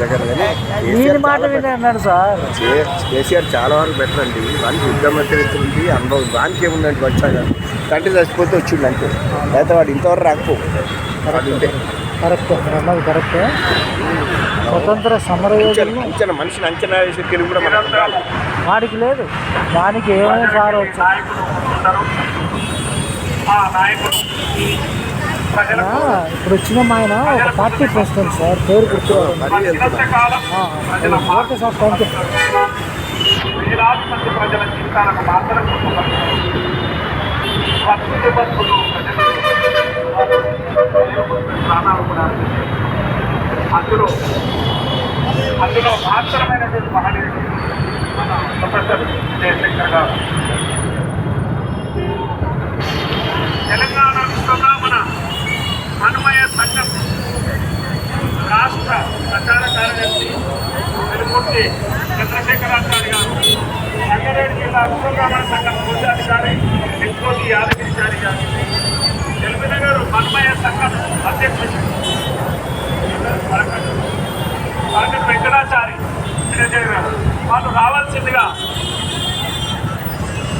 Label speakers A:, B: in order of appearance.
A: జగన్
B: ఈయన
A: కేసీఆర్
B: మాట
A: చాలా
B: విని అన్నాడు సార్.
A: కేసీఆర్ చాలా వరకు బెటర్ అండి. వానికి ముఖ్యమంత్రి ఉంది అనుభవం వానికి ఏముందంటే వచ్చాక? తండ్రి చచ్చిపోతే వచ్చిండు అంతే. లేకపోతే వాడు ఇంతవరకు రాకపో.
B: కరెక్ట్ మీరు అన్నది కరెక్టే. స్వతంత్ర సమర
A: అంచనా
B: యోధులు
A: అంచనా మనిషిని అంచనా వేసే తెలివి కూడా మనకు
B: వాడికి లేదు. వానికి ఏమైనా సార్ వచ్చు
C: నాయకులు
B: ఇప్పుడు వచ్చిన ఆయన ఒక పార్టీ ప్రెసిడెంట్ సార్ పేరు ఓకే సార్ థ్యాంక్ యూ.
C: ప్రజల జీవితాలకు మాత్రం ప్రాణాలు కూడా అందులో అందులో మాత్రమైనటువంటి మహనీయుడు మన ప్రొఫెసర్ జయశంకర్ గారు తెలంగాణ విశ్వంగా మన అన్వయ సంఘం రాష్ట్ర ప్రచార కార్యదర్శి వెలుమూర్తి చంద్రశేఖరాచారి గారు రంగారెడ్డి జిల్లా విశ్వబ్రాహ్మణ సంఘం పూజాధికారి విశ్వోతి యాదగిరిచారి గారు ఎల్బీనగర్ మన్మయ సంఘం అధ్యక్షుడు వరకట్ వెంకటాచారి గారు. వాళ్ళు రావాల్సిందిగా